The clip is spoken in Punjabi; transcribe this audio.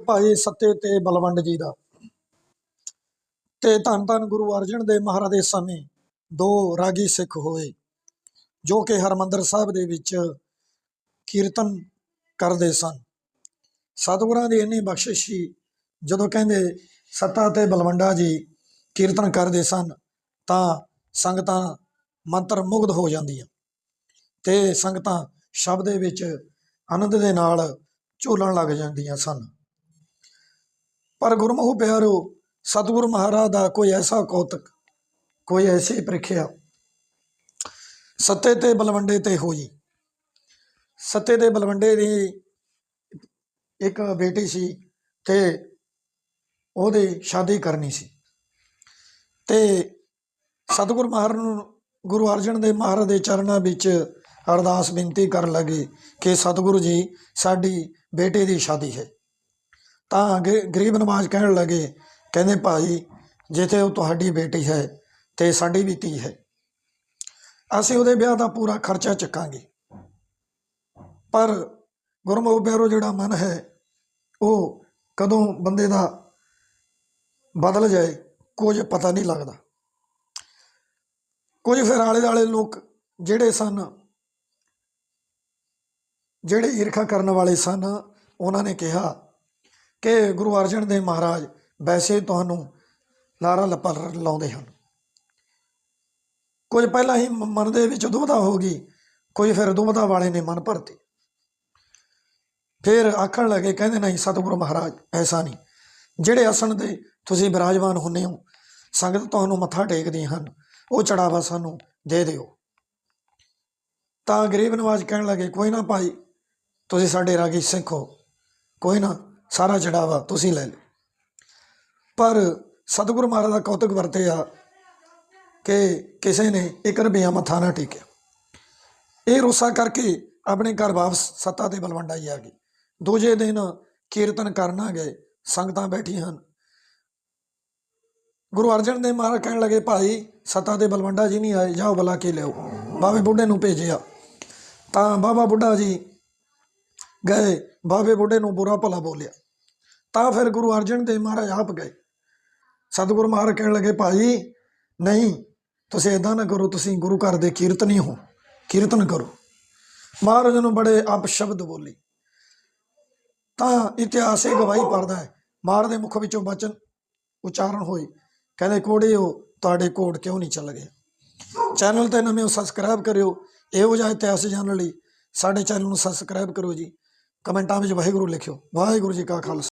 ਭਾਈ ਸੱਤੇ ਤੇ ਬਲਵੰਡ ਜੀ ਦਾ। ਤੇ ਧੰਨ ਧੰਨ ਗੁਰੂ ਅਰਜਨ ਦੇਵ ਮਹਾਰਾਜ ਦੇ ਸਮੇਂ ਦੋ ਰਾਗੀ ਸਿੱਖ ਹੋਏ, ਜੋ ਕਿ ਹਰਮੰਦਰ ਸਾਹਿਬ ਦੇ ਵਿੱਚ ਕੀਰਤਨ ਕਰਦੇ ਸਨ। ਸਤਿਗੁਰਾਂ ਦੀ ਇੰਨੀ ਬਖਸ਼ਿਸ਼ ਸੀ, ਜਦੋਂ ਕਹਿੰਦੇ ਸੱਤਾ ਤੇ ਬਲਵੰਡਾ ਜੀ ਕੀਰਤਨ ਕਰਦੇ ਸਨ, ਤਾਂ ਸੰਗਤਾਂ ਮੰਤਰ ਮੁਗਧ ਹੋ ਜਾਂਦੀਆਂ ਤੇ ਸੰਗਤਾਂ ਸ਼ਬਦ ਦੇ ਵਿੱਚ ਆਨੰਦ ਦੇ ਨਾਲ ਝੂਲਣ ਲੱਗ ਜਾਂਦੀਆਂ ਸਨ। ਪਰ ਗੁਰਮੁਖ ਪਿਆਰੋ, ਸਤਿਗੁਰੂ ਮਹਾਰਾਜ ਦਾ ਕੋਈ ਐਸਾ ਕੌਤਕ, ਕੋਈ ਐਸੀ ਪ੍ਰੀਖਿਆ। ਸੱਤੇ ਤੇ ਬਲਵੰਡੇ ਤੇ ਹੋਈ ਸੱਤੇ ਤੇ ਬਲਵੰਡੇ ਦੀ ਇੱਕ ਬੇਟੀ ਸੀ ਤੇ ਉਹਦੀ ਸ਼ਾਦੀ ਕਰਨੀ ਸੀ। ਤੇ ਸਤਿਗੁਰੂ ਮਹਾਰਾਜ ਨੂੰ ਗੁਰੂ ਅਰਜਨ ਦੇਵ ਮਹਾਰਾਜ ਦੇ ਚਰਨਾਂ ਵਿੱਚ ਅਰਦਾਸ ਬੇਨਤੀ ਕਰਨ ਲੱਗੇ ਕਿ ਸਤਿਗੁਰੂ ਜੀ, ਸਾਡੀ ਬੇਟੇ ਦੀ ਸ਼ਾਦੀ ਹੈ। ਤਾਂ ਗ- ਗਰੀਬ ਨਵਾਜ਼ ਕਹਿਣ ਲੱਗੇ, ਕਹਿੰਦੇ ਭਾਈ, ਜਿੱਥੇ ਉਹ ਤੁਹਾਡੀ ਬੇਟੀ ਹੈ ਤੇ ਸਾਡੀ ਵੀ ਧੀ ਹੈ। ਅਸੀਂ ਉਹਦੇ ਵਿਆਹ ਦਾ ਪੂਰਾ ਖਰਚਾ ਚੱਕਾਂਗੇ। ਪਰ ਗੁਰਮੁਖ ਪਿਆਰੋ, ਜਿਹੜਾ ਮਨ ਹੈ, ਉਹ ਕਦੋਂ ਬੰਦੇ ਦਾ ਬਦਲ ਜਾਏ, ਕੁਝ ਪਤਾ ਨਹੀਂ ਲੱਗਦਾ। ਕੁਝ ਫਿਰ ਆਲੇ ਦੁਆਲੇ ਲੋਕ ਜਿਹੜੇ ਸਨ, ਜਿਹੜੇ ਈਰਖਾ ਕਰਨ ਵਾਲੇ ਸਨ, ਉਹਨਾਂ ਨੇ ਕਿਹਾ ਕਿ ਗੁਰੂ ਅਰਜਨ ਦੇਵ ਮਹਾਰਾਜ ਵੈਸੇ ਤੁਹਾਨੂੰ ਲਾਰਾ ਲੱਪਾ ਲਾਉਂਦੇ ਹਨ। ਕੁਝ ਪਹਿਲਾਂ ਹੀ ਮਨ ਦੇ ਵਿੱਚ ਦੁਬਧਾ ਹੋ ਗਈ, ਕੋਈ ਫਿਰ ਦੁਬਧਾ ਵਾਲੇ ਨੇ ਮਨ ਭਰਤੀ। ਫਿਰ ਆਖਣ ਲੱਗੇ, ਕਹਿੰਦੇ ਨਹੀਂ ਸਤਿਗੁਰੂ ਮਹਾਰਾਜ, ਐਸਾ ਨਹੀਂ। ਜਿਹੜੇ ਆਸਣ 'ਤੇ ਤੁਸੀਂ ਬਿਰਾਜਮਾਨ ਹੁੰਨੇ ਹੋ, ਸੰਗਤ ਤੁਹਾਨੂੰ ਮੱਥਾ ਟੇਕਦੀਆਂ ਹਨ, ਉਹ ਚੜਾਵਾ ਸਾਨੂੰ ਦੇ ਦਿਓ। ਤਾਂ ਗਰੀਬ ਨਵਾਜ਼ ਕਹਿਣ ਲੱਗੇ, ਕੋਈ ਨਾ ਭਾਈ, ਤੁਸੀਂ ਸਾਡੇ ਰਾਗੀ ਸਿੱਖ ਹੋ, ਕੋਈ ਨਾ। ਸਾਰਾ ਚੜਾਵਾ ਤੁਸੀਂ ਲੈ ਲਓ। ਪਰ ਸਤਿਗੁਰੂ ਮਹਾਰਾਜ ਦਾ ਕੌਤਕ ਵਰਤਿਆ ਕਿ ਕਿਸੇ ਨੇ ਇੱਕ ਰੁਪਈਆ ਮੱਥਾ ਨਾ ਟੇਕਿਆ। ਇਹ ਰੋਸਾ ਕਰਕੇ ਆਪਣੇ ਘਰ ਵਾਪਸ ਸੱਤਾ ਤੇ ਬਲਵੰਡਾ ਜੀ ਆ ਗਈ ਦੂਜੇ ਦਿਨ ਕੀਰਤਨ ਕਰਨਾ ਗਏ, ਸੰਗਤਾਂ ਬੈਠੀਆਂ ਹਨ। ਗੁਰੂ ਅਰਜਨ ਦੇਵ ਮਹਾਰਾਜ ਕਹਿਣ ਲੱਗੇ, ਭਾਈ, ਸੱਤਾ ਤੇ ਬਲਵੰਡਾ ਜੀ ਨਹੀਂ ਆਏ, ਜਾਓ ਬੁਲਾ ਕੇ ਲਿਓ ਬਾਬੇ ਬੁੱਢੇ ਨੂੰ ਭੇਜਿਆ। ਤਾਂ ਬਾਬਾ ਬੁੱਢਾ ਜੀ ਗਏ, ਬਾਬੇ ਬੁੱਢੇ ਨੂੰ ਬੁਰਾ ਭਲਾ ਬੋਲਿਆ। ਤਾਂ ਫਿਰ ਗੁਰੂ ਅਰਜਨ ਦੇਵ ਮਹਾਰਾਜ ਆਪ ਗਏ। ਸਤਿਗੁਰ ਮਹਾਰਾਜ ਕਹਿਣ ਲੱਗੇ, ਭਾਈ, ਨਹੀਂ, ਤੁਸੀਂ ਇਦਾਂ ਨਾ ਕਰੋ, ਤੁਸੀਂ ਗੁਰੂ ਘਰ ਦੇ ਕੀਰਤਨੀ ਹੋ, ਕੀਰਤਨ ਕਰੋ। ਮਹਾਰਾਜ ਨੂੰ ਬੜੇ ਅਪਸ਼ਬਦ ਬੋਲੇ। ਤਾਂ ਇਤਿਹਾਸ ਇਹ ਗਵਾਹੀ ਭਰਦਾ ਹੈ। ਮਹਾਰਾਜ ਦੇ ਮੁਖ ਵਿੱਚੋਂ ਬਚਨ ਉਚਾਰਨ ਹੋਏ। ਕਹਿੰਦੇ ਕੋੜਿਓ ਤੁਹਾਡੇ ਕੋਡ ਕਿਉਂ ਨਹੀਂ ਚੱਲ ਗਏ? ਚੈਨਲ ਤੇ ਨਵੇਂ ਸਬਸਕ੍ਰਾਈਬ ਕਰਿਓ। ਇਹੋ ਜਿਹਾ ਇਤਿਹਾਸ ਜਾਣਨ ਲਈ ਸਾਡੇ ਚੈਨਲ ਨੂੰ ਸਬਸਕ੍ਰਾਈਬ ਕਰੋ ਜੀ। ਕਮੈਂਟਾਂ ਵਿੱਚ ਵਾਹਿਗੁਰੂ ਲਿਖਿਓ। ਵਾਹਿਗੁਰੂ ਜੀ ਕਾ ਖਾਲਸਾ।